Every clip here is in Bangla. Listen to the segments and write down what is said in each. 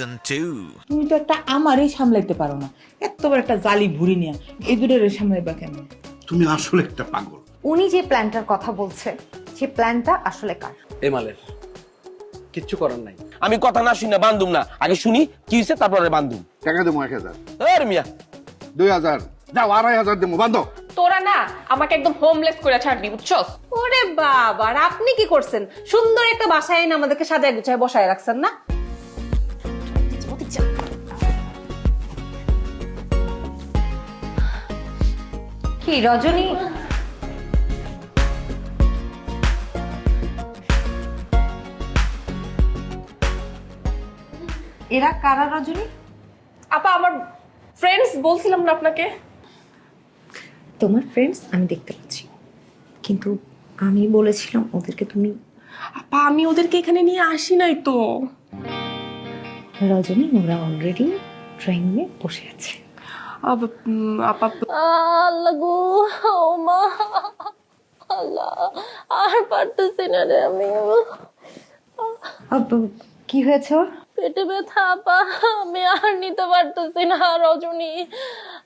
Season 2. তুমি তো একটা আমারই সামলাইতে পারো না। এত বড় একটা জালি ভুড়ি নিয়ে এই দুটোরে সামলাইবা কেন? তুমি আসলে একটা পাগল। উনি যে প্ল্যানটার কথা বলছে সে প্ল্যানটা আসলে কার? এমালের কিচ্ছু করার নাই। আমি কথা না শুনে বান্ধুম না। আগে শুনি কি হয়েছে তারপরে বান্ধুম। টাকা দেবো এক হাজার। এর মিয়া। দুই হাজার। যাও আড়াই হাজার দেবো বান্ধব তোরা না আমাকে একদম হোমলেস করে ছাড়বি বুঝছস? ওরে বাবা আর আপনি কি করছেন? সুন্দর একটা বাসায় এনে আমাদেরকে সাজায় গুছায় বসায় রাখছেন না? কি রজনী? এরা কারা রজনী? আপা আমার ফ্রেন্ডস বলছিলাম না আপনাকে। তোমার ফ্রেন্ডস আমি দেখতে পাচ্ছি। কিন্তু আমি বলেছিলাম ওদেরকে তুমি আপা আমি ওদেরকে এখানে নিয়ে আসি নাই তো। রজনী ওরা অলরেডি ট্রেনে বসে আছে। আল্লাহ গো মা আল্লাহ আর পারতেছি না রে আমি কি হয়েছে পেটে ব্যথা আপা আমি আর নিতে পারতেছি না রজনী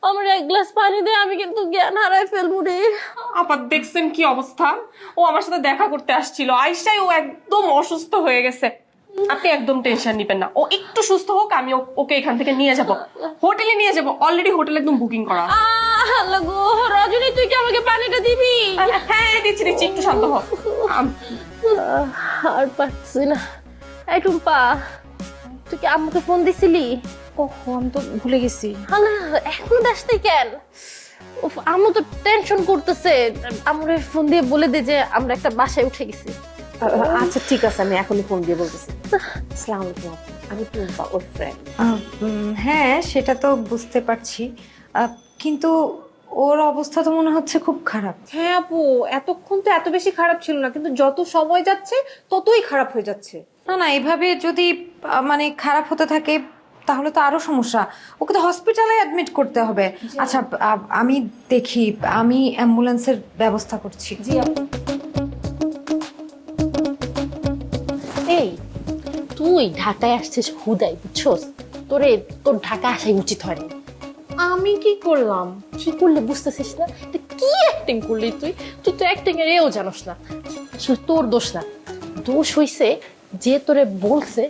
আমার এক গ্লাস পানি দে আমি কিন্তু জ্ঞান হারাই ফেলব রে আপা দেখছেন কি অবস্থা ও আমার সাথে দেখা করতে আসছিল আইসাই ও একদম অসুস্থ হয়ে গেছে আপনি একদম টেনশন নিবেন না। ও একটু সুস্থ হোক আমি ও- ওকে এখান থেকে নিয়ে যাব। হোটেলে নিয়ে যাব। অলরেডি হোটেল একদম বুকিং করা। আল্লাহ গো রজনী তুই কি আমাকে পানিটা দিবি? হ্যাঁ দিচ্ছি দিচ্ছি একটু শান্ত হোক আর পারছি না। এই টুম্পা তুই কি আম্মুকে ফোন দিছিলি? ওহো আমি তো ভুলে গেছি। হালা এখন আসতে কেন? উফ, আম্মু তো টেনশন করতেছে। আমরা ফোন দিয়ে বলে দে যে আমরা একটা বাসায় উঠে গেছি। আচ্ছা ঠিক আছে আমি এখনই ফোন দিয়ে বলতেছি। আসসালামু আলাইকুম আমি টুম্পা ওর ফ্রেন্ড হ্যাঁ সেটা তো বুঝতে পারছি। কিন্তু ওর অবস্থা তো মনে হচ্ছে খুব খারাপ। হ্যাঁ আপু এতক্ষণ তো এত বেশি খারাপ ছিল না কিন্তু যত সময় যাচ্ছে ততই খারাপ হয়ে যাচ্ছে। না না এভাবে যদি মানে খারাপ হতে থাকে তাহলে তো আরও সমস্যা। ওকে তো হসপিটালে অ্যাডমিট করতে হবে। আচ্ছা আমি দেখি আমি অ্যাম্বুলেন্সের ব্যবস্থা করছি। এই তুই ঢাকায় আসছিস হুদাই বুঝছস? তোরে তোর ঢাকা আসাই উচিত হয়নি আমি কি করলাম? কি করলে বুঝতেছিস না? কি অ্যাক্টিং করলি তুই? তুই তো অ্যাক্টিং এর এও জানোস না। আসলে তোর দোষ না। দোষ হইছে যে তোরে বলছে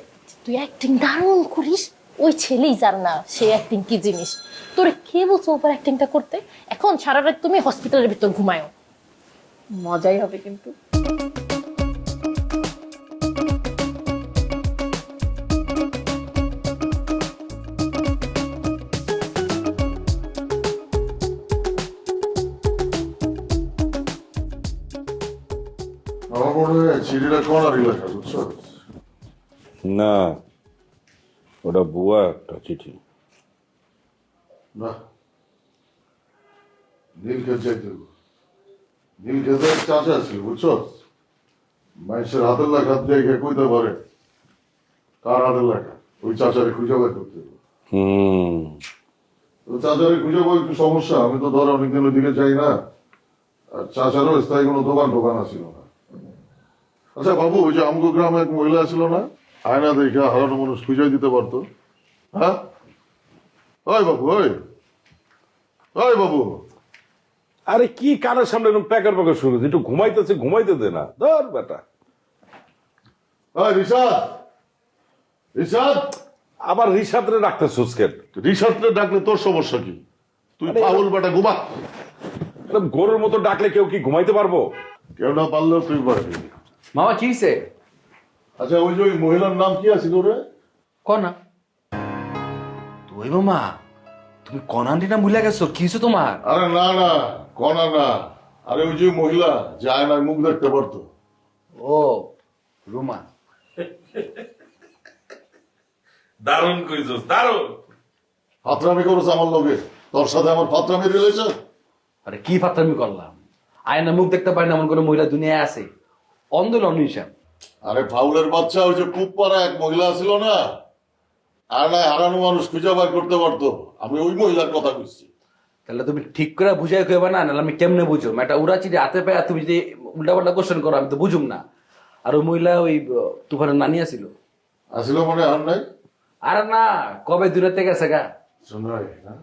তুই অ্যাক্টিং দারুণ করিস ওই ছেলেই জান না সে অ্যাক্টিং কি জিনিস। তোরে কে বলছো ওপর অ্যাক্টিংটা করতে? এখন সারা রাত তুমি হসপিটালের ভিতর ঘুমায়ো মজাই হবে কিন্তু। চিঠিটা কনারই লেখা বুঝছ না ওটা বুয়া একটা চিঠি। না। চাচা ছিল বুঝছ? মানুষের হাতের লেখা দেখে কইতে পারে। কার হাতের লেখা? ওই চাচারে খুঁজে বের করতে হুম। তো চাচারে খুঁজে পাওয়া একটু সমস্যা আমি তো ধর অনেকদিন ওইদিকে যাই না। আর চাচারও স্থায়ী কোনো দোকান টোকান ছিল না। আচ্ছা বাবু ওই যে আমগো গ্রামে এক মহিলা ছিল না আয়না দেখে হারানো মানুষ খুঁজে দিতে পারতো। হ্যাঁ? ওই বাবু ওই। ওই বাবু। আরে কি কানের সামনে এরকম প্যাকার প্যাকার শুরু একটু ঘুমাইতেছে ঘুমাইতে দে না। ধর বেটা। ওই রিশাদ। রিশাদ। আবার রিসাদরে ডাকতে সুস্কেট রিশাদকে ডাকলে তোর সমস্যা কি? তুই পাগল বেটা ঘুমা। গরুর মতো ডাকলে কেউ কি ঘুমাইতে পারব? কেউ না পারলেও তুই পারবি মামা কি হয়েছে আচ্ছা ওই যে ওই মহিলার নাম কি আছিল রে কনা। তুই মামা তুমি কনান্টি না ভুলে গেছো কি হয়েছে তোমার? আরে না না কনা না। আরে ওই যে মহিলা যে আয়নায় মুখ দেখতে পারতো। ও রুমা। দারুণ কইছস দারুণ। ফাতরামি করেছে আমার লোকে তোর সাথে আমার ফাতরামি রিলেশন আরে কি ফাত্রামি করলাম? আয়না মুখ দেখতে পারি না এমন কোনো মহিলা দুনিয়ায় আছে। অন্ধ অনিশান আরে ফাউলের বাচ্চা ওই যে কূপ পাড়া এক মহিলা ছিল না? আয়নায় হারানো মানুষ খুঁজে বার করতে পারতো। আমি ওই মহিলার কথা কইছি। তাহলে তুমি ঠিক করে বুঝাই কইবা না নাহলে আমি কেমনে বুঝো? একটা উড়া চিঠি হাতে পায় তুমি যদি উল্টা পাল্টা কোশ্চেন করো আমি তো বুঝুম না। আর ওই মহিলা ওই তুফানের নানি আছিল। আসিল মনে আর নাই? আরে না কবে দূরেতে গেছে গা? শোনাই না?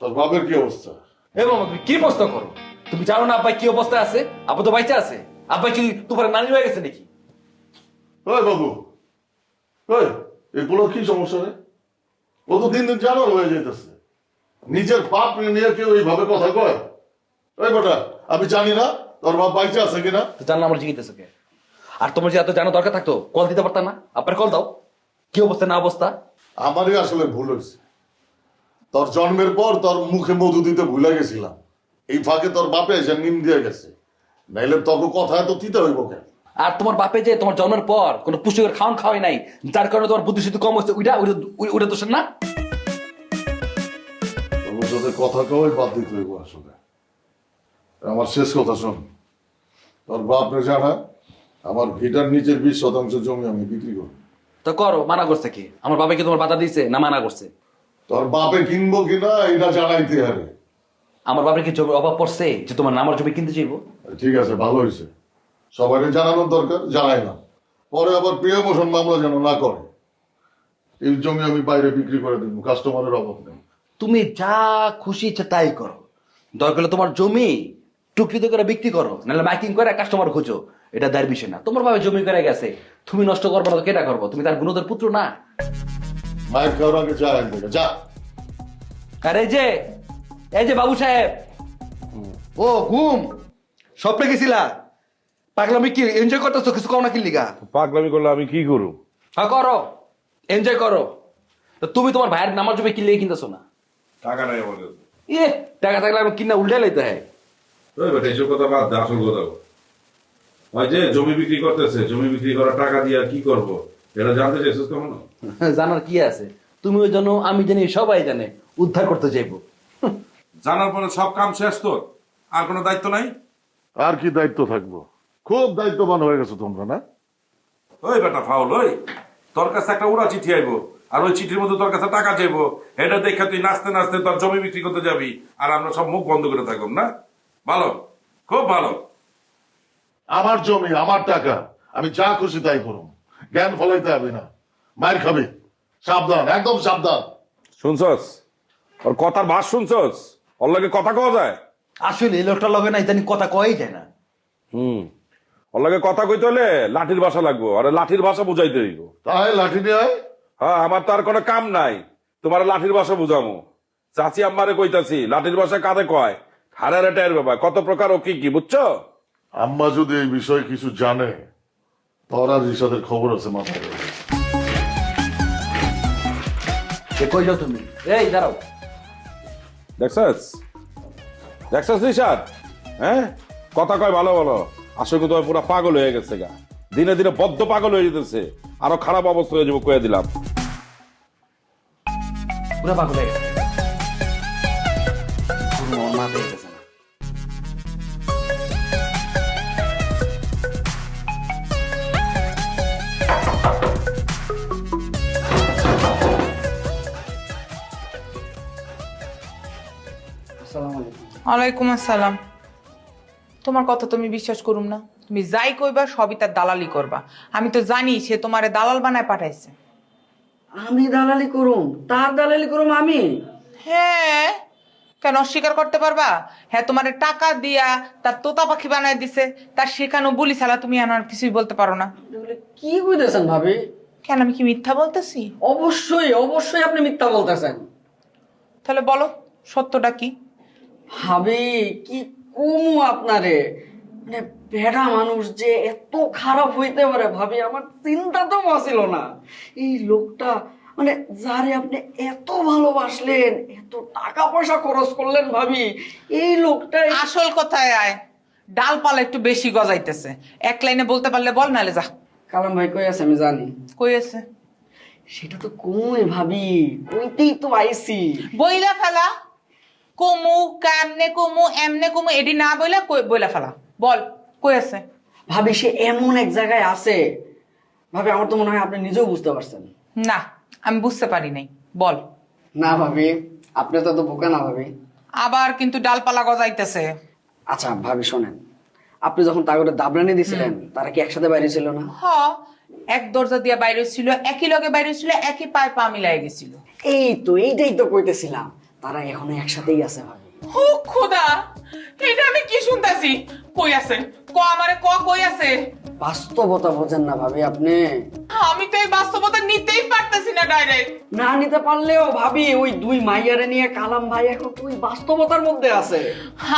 তোর বাপের কি অবস্থা? এ মামা তুমি কি প্রশ্ন করো? তুমি জানো না আব্বাই কি অবস্থায় আছে? আব্বা তো বাইচে আছে। আব্বাই কি তোমার নানি হয়ে গেছে নাকি? ওই বাবু ওই এগুলো কি সমস্যা রে? ও তো দিন দিন জানার হয়ে যেতেছে নিজের বাপ নিয়ে কেউ এইভাবে কথা কয়? ওই বেটা আমি জানি না তোর বাপ বাইচে আছে কিনা। তো জানলাম আমার জিজ্ঞেস কে। আর তোমার যে এত জানো দরকার থাকতো কল দিতে পারতাম না? আপনার কল দাও। কি অবস্থা না অবস্থা? আমারই আসলে ভুল হয়েছে। তোর জন্মের পর তোর মুখে মধু দিতে ভুলে গেছিলাম। এই ফাঁকে তোর বাপে এসে নিম দিয়ে গেছে। নাইলে তোকে কথা এত দিতে হইব কেন? আর তোমার বাপে যে তোমার জন্মের পর কোনো পুষ্টিকর খাওয়ান খাওয়াই নাই যার কারণে তোমার বুদ্ধি শুদ্ধি কম হচ্ছে ওইটা ওইটা- ওই- ওইটা দোষের না? তোর সাথে কথা কই বাদ দিতে হইব আসলে। আমার শেষ কথা শোন। তোর বাপরে জানা আমার ভিটার নিচের বিশ শতাংশ জমি আমি বিক্রি করব তো করো মানা করছে কি? আমার বাবা কি তোমার বাধা দিয়েছে না মানা করছে? তোর বাপে কিনবো কিনা এটা জানাইতে হবে। আমার বাবার কি জমির অভাব পড়ছে যে তোমার নামার জমি কিনতে চাইব? ঠিক আছে ভালো হয়েছে। সবাই জানানোর দরকার জানাই না। পরে আবার প্রিয় মোশন মামলা যেন না করে। এই জমি আমি বাইরে বিক্রি করে দেবো কাস্টমারের অভাব নেই। তুমি যা খুশি ইচ্ছা তাই করো। দরকার হলে তোমার জমি টুকরিতে করে বিক্রি করো নাহলে মাইকিং করে কাস্টমার খোঁজো। এটা দেড় বিষয় না। তোমার ভাবে জমি করে গেছে তুমি নষ্ট করব না তো কেটা করব? তুমি তার গুণদের পুত্র না? মায়ের খাওয়ার আগে যা এক যা। আর এই যে এই যে বাবু সাহেব। ও ঘুম। স্বপ্নে গেছিলা? পাগলামি কি এনজয় করতেছো কিছু কম না কি লিগা? পাগলামি করলে আমি কি করু? হ্যাঁ করো এনজয় করো। তো তুমি তোমার ভাইয়ের নামার জমি কিনলে কিনতেছো না? টাকা নাই আমার কাছে। ইয়ে টাকা থাকলে আমি কিনা উল্টে লাইতে হয়। ওই বেটা এসব কথা বাদ দে, আসল কথা। ওই যে জমি বিক্রি করতেছে জমি বিক্রি করা টাকা দিয়ে কি করব? এটা জানতে চাইছিস কখনো? জানার কি আছে? তুমি ওই জন্য আমি জানি সবাই জানে উদ্ধার করতে চাইব জানার পরে সব কাম শেষ তোর? আর কোনো দায়িত্ব নাই? আর কি দায়িত্ব থাকব? খুব দায়িত্ববান হয়ে গেছো তোমরা না? ওই বেটা ফাউল ওই। তোর কাছে একটা উড়া চিঠি আইবো আর ওই চিঠির মধ্যে তোর কাছে টাকা চাইব। এটা দেখে তুই নাচতে নাচতে তোর জমি বিক্রি করতে যাবি আর আমরা সব মুখ বন্ধ করে থাকব না? ভালো? খুব ভালো। আমার জমি আমার টাকা আমি যা খুশি তাই করুম। জ্ঞান ফলাইতে হবে না। মায়ের খাবে। সাবধান একদম সাবধান। শুনছস? ওর কথার ভাষ শুনছস? ওর লাগে কথা কওয়া যায়? আসলে এই লোকটার লগে না ইদানি কথা কই যায় না। হুম। ওর লাগে কথা কইতে হলে লাঠির ভাষা লাগবো আরে লাঠির ভাষা বুঝাইতে হইব। তাই লাঠি নিয়ে আয়? হ্যাঁ আমার তো আর কোনো কাম নাই। তোমার লাঠির ভাষা বুঝামো। চাচি আম্মারে কইতাছি লাঠির ভাষা কাঁধে কয়? হারারে টায়ের ব্যাপার। কত প্রকার ও কি কি বুঝছ? আম্মা যদি এই বিষয়ে কিছু জানে তোর আর রিসাদের খবর আছে মাথায় সে কই যাও তুমি? এই দাঁড়াও। দেখছাস? নিশাদ হ্যাঁ? কথা কয় ভালো ভালো আসলে তো পুরো পাগল হয়ে গেছে গা। দিনে দিনে বদ্ধ পাগল হয়ে যেতেছে। আরও খারাপ অবস্থা হয়ে যাব কয়ে দিলাম। পুরো পাগল হয়ে গেছে। ওয়ালাইকুম আসসালাম। তোমার কথা তুমি বিশ্বাস করুম না। তুমি যাই কইবা সবই তার দালালি করবা। আমি তো জানি সে তোমারে দালাল বানায় পাঠাইছে। আমি দালালি করুম? তার দালালি করুম আমি? হ্যাঁ। কেন অস্বীকার করতে পারবা? হ্যাঁ তোমারে টাকা দিয়া তার তোতা পাখি বানায় দিছে। তার শেখানো বলি ছাড়া তুমি আর কিছুই বলতে পারো না। কি কইতেছেন ভাবি? কেন আমি কি মিথ্যা বলতেছি? অবশ্যই অবশ্যই আপনি মিথ্যা বলতেছেন। তাহলে বলো সত্যটা কি? ভাবি কি কমু আপনারে? মানে বেড়া মানুষ যে এত খারাপ হইতে পারে ভাবি আমার চিন্তা তো বাঁচিল না। এই লোকটা মানে যারে আপনি এত ভালোবাসলেন এত টাকা পয়সা খরচ করলেন ভাবি এই লোকটা আসল কথায় আয় ডালপালা একটু বেশি গজাইতেছে। এক লাইনে বলতে পারলে বল নালে যা। কালাম ভাই কই আছে আমি জানি। কই আছে? সেটা তো কমই ভাবি কইতেই তো আইছি বইলা ফেলা। কমু কেমনে কমু এমনে কমু এডি না বইলা কই বইলা ফেলা। বল কই আছে? ভাবি সে এমন এক জায়গায় আছে। ভাবি আমার তো মনে হয় আপনি নিজেও বুঝতে পারছেন। না আমি বুঝতে পারি নাই। বল। না ভাবি আপনি তো তো বোকা না ভাবি। আবার কিন্তু ডালপালা গজাইতেছে। আচ্ছা ভাবি শোনেন। আপনি যখন তাগরে দাবরানি দিছিলেন তারা কি একসাথে বাইরে ছিল না? হ এক দরজা দিয়ে বাইরে ছিল একই লগে বাইরে ছিল একই পায়ে পা মিলাই গেছিল। এই তো এইটাই তো কইতেছিলাম। তারা এখনও একসাথেই আছে ভাবি ও খোদা! এটা আমি কি শুনতাছি? কই আছে? ক আমারে ক কই আছে? বাস্তবতা বোঝেন না ভাবি আপনি। আমি তো এই বাস্তবতা নিতেই পারতেছি না ডাইরেক্ট না নিতে পারলেও ভাবি ওই দুই মাইয়ারে নিয়ে কালাম ভাই এখন ওই বাস্তবতার মধ্যে আছে।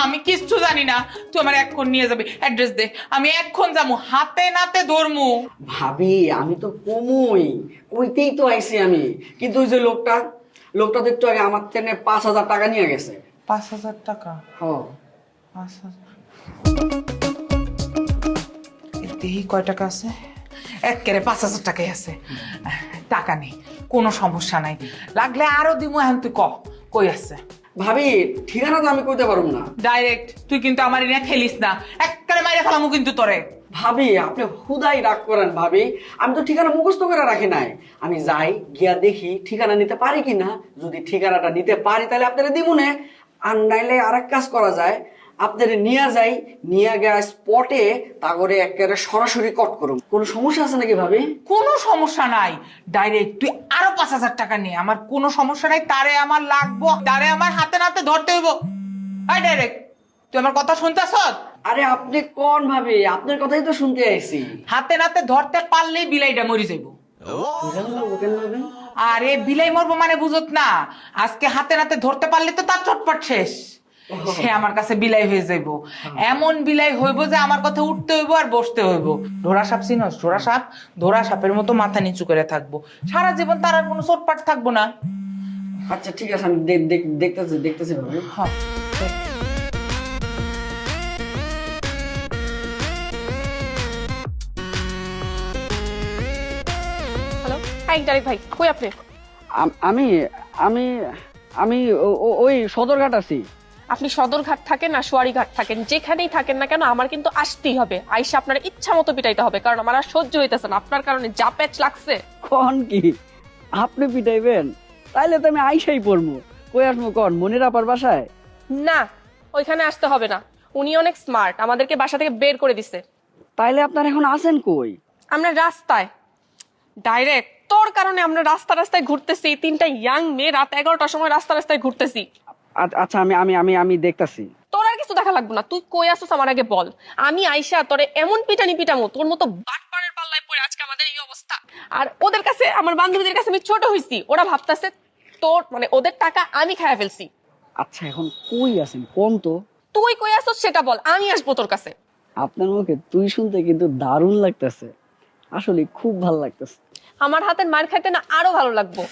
আমি কিচ্ছু জানি না। তুই আমার এক্ষণ নিয়ে যাবি। অ্যাড্রেস দে। আমি এক্ষণ যাব। হাতে নাতে ধরমু। ভাবি আমি তো কমই। কইতেই তো আইছি আমি। কিন্তু ওই যে লোকটা লোকটা তো একটু আগে আমার থেকে পাঁচ হাজার টাকা নিয়ে গেছে। পাঁচ হাজার টাকা? হ। পাঁচ হাজার। দেখি কয় টাকা আছে? একেবারে পাঁচ হাজার টাকাই আছে। টাকা নেই কোনো সমস্যা নাই। লাগলে আরও দিমু এখন তুই ক কই আছে? ভাবি ঠিকানা তো আমি কইতে পারব না। ডাইরেক্ট তুই কিন্তু আমার নিয়ে খেলিস না। একবারে মাইরে ফেলামু কিন্তু তোরে। ভাবি, আপনি হুদাই রাগ করেন ভাবি। আমি তো ঠিকানা মুখস্থ করে রাখি নাই। আমি যাই, গিয়া দেখি ঠিকানা নিতে পারি কি না যদি ঠিকানাটা নিতে পারি, তাহলে আপনারা দিবনে আর নাইলে আরেক কাজ করা যায়। আপনাদের নিয়ে যাই, নিয়ে গিয়ে স্পটে তাগরে একেবারে সরাসরি কট করুন। কোনো সমস্যা আছে নাকি ভাবি? কোনো সমস্যা নাই। ডাইরেক্ট তুই আরও পাঁচ হাজার টাকা নিয়ে আমার কোনো সমস্যা নাই। তারে আমার লাগবো, তারে আমার হাতে নাতে ধরতে হইব। হাই ডাইরেক্ট তুই আমার কথা শুনতেছ আরে আপনি কোন ভাবে? আপনার কথাই তো শুনতে আইছি। হাতে নাতে ধরতে পারলেই বিলাইটা মরি যাইব। আরে বিলাই মরবো মানে বুঝত না। আজকে হাতে নাতে ধরতে পারলে তো তার চটপট শেষ। সে আমার কাছে বিলাই হয়ে যাইব। এমন বিলাই হইব যে আমার কথা উঠতে হইব আর বসতে হইব। ধরা সাপ চিনস ধরা সাপ ধরা সাপের মতো মাথা নিচু করে থাকব। সারা জীবন তার আর কোনো চটপাট থাকব না। আচ্ছা ঠিক আছে আমি দেখ- দেখ- দেখতেছি দেখতেছি হ্যাঁ হ্যালো হ্যাঁ ভাই কই আপনি? আমি আমি আমি ওই সদরঘাট আছি। আপনি সদরঘাট থাকেন না সোয়ারিঘাট থাকেন যেখানেই থাকেন না কেন আমার কিন্তু আসতেই হবে। আইসা আপনার ইচ্ছা মতো পিটাইতে হবে কারণ আমার আর সহ্য হইতেছে না। আপনার কারণে যা প্যাচ লাগছে। কন কি? আপনি পিটাইবেন? তাইলে তো আমি আইসাই পড়ব কই আসব কন? মনির আপার বাসায়? না ওইখানে আসতে হবে না। উনি অনেক স্মার্ট আমাদেরকে বাসা থেকে বের করে দিছে। তাইলে আপনার এখন আছেন কই? আমরা রাস্তায়। ডাইরেক্ট তোর কারণে আমরা রাস্তা রাস্তায় ঘুরতেছি তিনটা ইয়াং মেয়ে রাত এগারোটার সময় রাস্তা রাস্তায় ঘুরতেছি। আচ্ছা আমি আমি আমি আমি দেখতাছি। তোর আর কিছু দেখা লাগবে না তুই কই আসছিস আমার আগে বল। আমি আইসা তোরে এমন পিটানি পিটামো তোর মতো বাটপাড়ের পাল্লায় পড়ে আজকে আমাদের এই অবস্থা। আর ওদের কাছে আমার বান্ধবীদের কাছে আমি ছোট হইছি ওরা ভাবতাছে তোর মানে ওদের টাকা আমি খাইয়া ফেলছি। আচ্ছা এখন কই আছেন? কোন তো? তুই কই আসছিস সেটা বল আমি আসব তোর কাছে। আপনার মুখে তুই শুনতে কিন্তু দারুণ লাগতেছে। আসলে খুব ভালো লাগতেছে। আমার হাতের মার খাইতে না আরও ভালো লাগবো।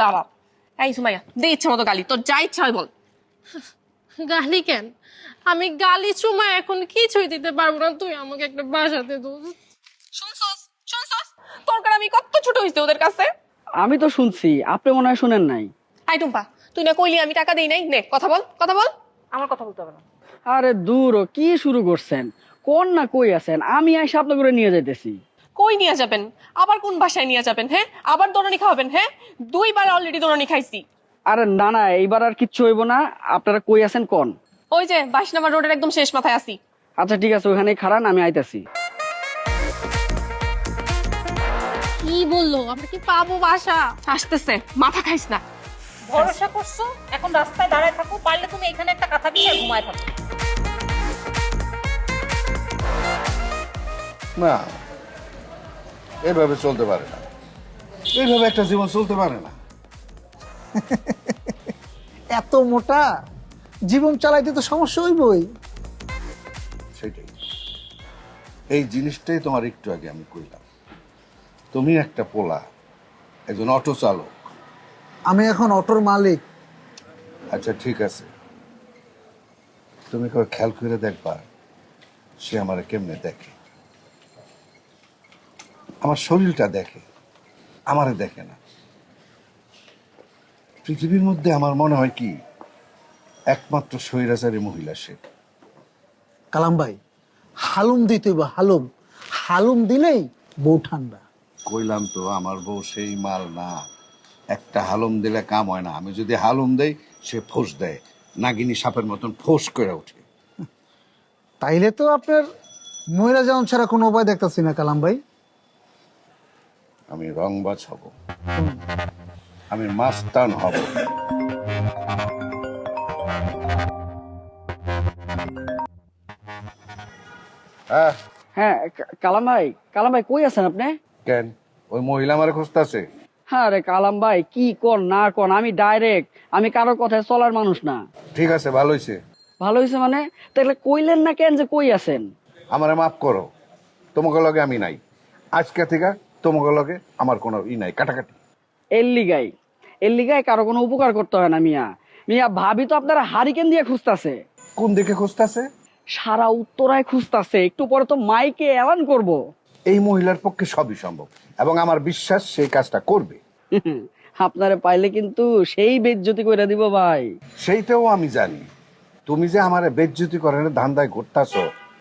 দাঁড়া। এই সুমাইয়া দে ইচ্ছা মতো গালি তোর যা ইচ্ছা হয় বল। গালি কেন? আমি গালি চুমা এখন কিছুই দিতে পারব না তুই আমাকে একটা বাসাতে শুনছস শুনছস তোর কারণে আমি কত ছোট হইছি ওদের কাছে। আমি তো শুনছি আপনি মনে হয় শুনেন নাই। আই টুম্পা তুই না কইলি আমি টাকা দেই নাই? নে কথা বল কথা বল। আমার কথা বলতে হবে না। আরে দূর কি শুরু করছেন? কোন না কই আছেন? আমি আইসা আপনার করে নিয়ে যাইতেছি। কই নিয়ে যাবেন? আবার কোন বাসায় নিয়ে যাবেন হ্যাঁ? আবার দোরানি খাওয়াবেন হ্যাঁ? দুইবার অলরেডি দোরানি খাইছি। আরে না না এইবার আর কিচ্ছু হইব না। আপনারা কই আছেন কোন? ওই যে বাইশ নাম্বার রোডের একদম শেষ মাথায় আসি আচ্ছা ঠিক আছে ওখানেই খারান আমি আইতাছি। কি বলল? আমরা কি পাবো বাসা? আসতেছে মাথা খাইস না। ভরসা করছ? এখন রাস্তায় দাঁড়ায় থাকো পারলে তুমি এখানে একটা কাঁথা দিয়ে ঘুমায় থাকো। না এভাবে চলতে পারে না। এইভাবে একটা জীবন চলতে পারে না। এত মোটা? জীবন চালাইতে তো সমস্যা হইবই। সেটাই। এই জিনিসটাই তোমার একটু আগে আমি কইলাম। তুমি একটা পোলা একজন অটো চালক। আমি এখন অটোর মালিক। আচ্ছা ঠিক আছে। তুমি খেয়াল করে দেখবা সে আমার কেমনে দেখে। আমার শরীরটা দেখে আমারে দেখে না। পৃথিবীর মধ্যে আমার মনে হয় কি একমাত্র স্বৈরাচারী মহিলা সে। কালাম ভাই হালুম দিতে বা হালুম হালুম দিলেই বউ ঠান্ডা। কইলাম তো আমার বউ সেই মাল না। একটা হালুম দিলে কাম হয় না। আমি যদি হালুম দেই সে ফোঁস দেয়। নাগিনী সাপের মতন ফোঁস করে ওঠে। তাইলে তো আপনার মহিলা যেমন ছাড়া কোনো উপায় দেখতেছি না কালাম ভাই। আমি রংবাজ হব আমি মাস্তান হব। হ্যাঁ কালাম ভাই কালাম ভাই কই আছেন আপনি? কেন? ওই মহিলা আমার খুঁজতেছে। হ্যাঁ রে কালাম ভাই কি কোন না কোন আমি ডাইরেক্ট আমি কারোর কথায় চলার মানুষ না। ঠিক আছে ভালো হয়েছে ভালো হয়েছে মানে? তাহলে কইলেন না কেন যে কই আছেন? আমারে মাফ করো। তোমাকে লগে আমি নাই। আজকে থেকে তোমাকে লগে আমার কোনো ই নাই কাটাকাটি। এর লিগাই এর লিগাই কারও কোনো উপকার করতে হয় না মিয়া। মিয়া ভাবি তো আপনারা হারিকেন দিয়ে খুঁজতাছে। কোন দিকে খুঁজতেছে? সারা উত্তরায় খুঁজতাছে একটু পরে তো মাইকে এলান করব। এই মহিলার পক্ষে সবই সম্ভব এবং আমার বিশ্বাস সেই কাজটা করবে। আপনারে পাইলে কিন্তু সেই বেজ্জতি করে দিব ভাই। সেইটাও আমি জানি। তুমি যে আমার বেজ্জতি করেন ধান্দায় ঘুরতাছ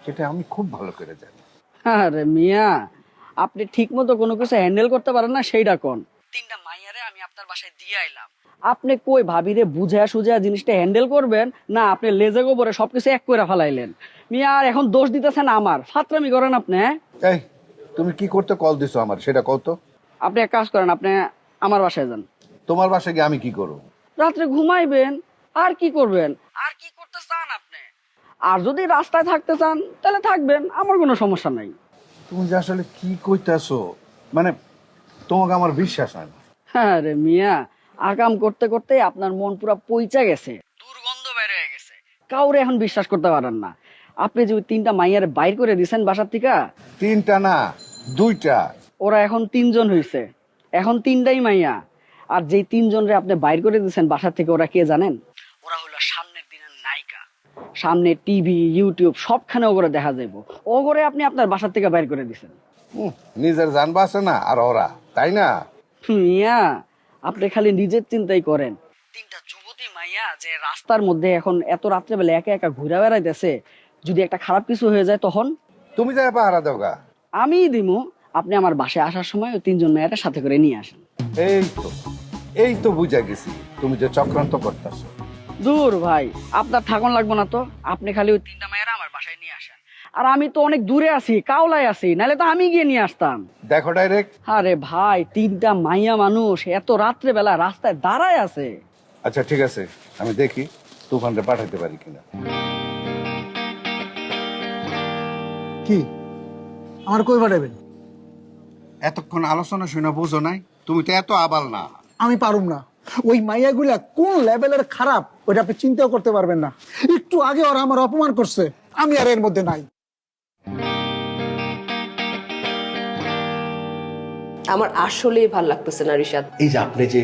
সেটা আমি খুব ভালো করে জানি। আরে মিয়া আপনি ঠিক মতো কোনো কিছু হ্যান্ডেল করতে পারেন না সেইটা কোন? তিনটা মাইয়ারে আমি আপনার বাসায় দিয়ে আইলাম। আপনি কই ভাবিরে বুঝা সুঝা জিনিসটা হ্যান্ডেল করবেন? না আপনি লেজে গোবরে সবকিছু এক করে ফেলাইলেন। মিয়া আর এখন দোষ দিতেছেন আমার। ফাতরামি করেন আপনি হ্যাঁ? এই তুমি কি করতে কল দিছো আমার? সেটা কত আপনি এক কাজ করেন আপনি আমার বাসায় যান। তোমার বাসায় গিয়ে আমি কি করব? রাত্রে ঘুমাইবেন আর কি করবেন? আর কি করতে চান আপনি? আর যদি রাস্তায় থাকতে চান তাহলে থাকবেন আমার কোনো সমস্যা নাই। তুমি যে আসলে কি কইতাছো? মানে তোমাকে আমার বিশ্বাস হয় না। হ্যাঁ রে মিয়া আকাম করতে করতে আপনার মন পুরো পইচা গেছে। দুর্গন্ধ বের হয়ে গেছে। কাউরে এখন বিশ্বাস করতে পারেন না। আপনি যে ওই তিনটা মাইয়ার বাইর করে দিছেন বাসার থেকে তিনটা না দুইটা। ওরা এখন তিনজন হইছে। এখন তিনটাই মাইয়া। আর যেই তিনজন রে আপনি বাইর করে দিয়েছেন বাসার থেকে ওরা কে জানেন ওরা হলো সামনের দিনের নায়িকা সামনে টিভি ইউটিউব সবখানে ওগরে দেখা যাইব। ওগরে আপনি আপনার বাসার থেকে বাইর করে দিছেন। নিজের জানবা আছে না আর ওরা তাই না? মিয়া আপনি খালি নিজের চিন্তাই করেন। তিনটা যুবতী মাইয়া যে রাস্তার মধ্যে এখন এত রাত্রেবেলা একা একা ঘুরে বেড়াইতেছে যদি একটা খারাপ কিছু হয়ে যায় তখন? তুমি যাই পাহারা দাও গা। আমি দিমু আপনি আমার বাসায় আসার সময় ওই তিনজন মেয়েটা সাথে করে নিয়ে আসেন। এই তো এই তো বুঝা গেছি তুমি যে চক্রান্ত করতেছো। দূর ভাই আপনার থাকুন লাগবো না তো। আপনি খালি ওই তিনটা মেয়েরা আমার বাসায় নিয়ে আসেন। আর আমি তো অনেক দূরে আছি কাওলায় আছি নাহলে তো আমি গিয়ে নিয়ে আসতাম। দেখো ডাইরেক্ট আরে ভাই তিনটা মাইয়া মানুষ এত রাত্রে বেলা রাস্তায় দাঁড়ায় আছে। আচ্ছা ঠিক আছে আমি দেখি তুফানটা পাঠাতে পারি কিনা। কি? আমার কই পাঠাবেন? এতক্ষণ আলোচনা শুনে বোঝো নাই তুমি তো এত আবাল না। আমি পারুম না। ওই মাইয়াগুলা কোন লেভেলের খারাপ ওইটা আপনি চিন্তাও করতে পারবেন না। একটু আগে ওরা আমার অপমান করছে আমি আর এর মধ্যে নাই। আমার আসলেই ভালো লাগতেছে না রিশাদ। এই যে আপনি যে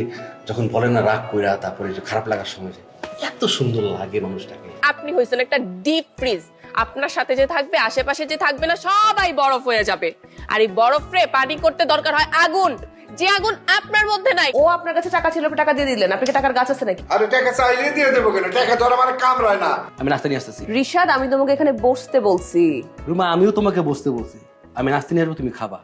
যখন বলেন না রাগ কইরা তারপরে যে খারাপ লাগার সময় যে এত সুন্দর লাগে মানুষটাকে। আপনি হয়েছেন একটা ডিপ ফ্রিজ আপনার সাথে যে থাকবে আশেপাশে যে থাকবে না সবাই বরফ হয়ে যাবে। আর এই বরফ রে পানি করতে দরকার হয় আগুন। যে আগুন আপনার মধ্যে নাই। ও আপনার কাছে টাকা ছিল আপনি টাকা দিয়ে দিলেন। আপনাকে টাকার গাছ আছে নাকি? আরে টাকা চাইলে দিয়ে দেবো কেন? টাকা তো আমার কাম রয় না। আমি নাস্তা নিয়ে আসতেছি। ঋষাদ আমি তোমাকে এখানে বসতে বলছি। রুমা আমিও তোমাকে বসতে বলছি। আমি নাস্তা নিয়ে আসব তুমি খাবা।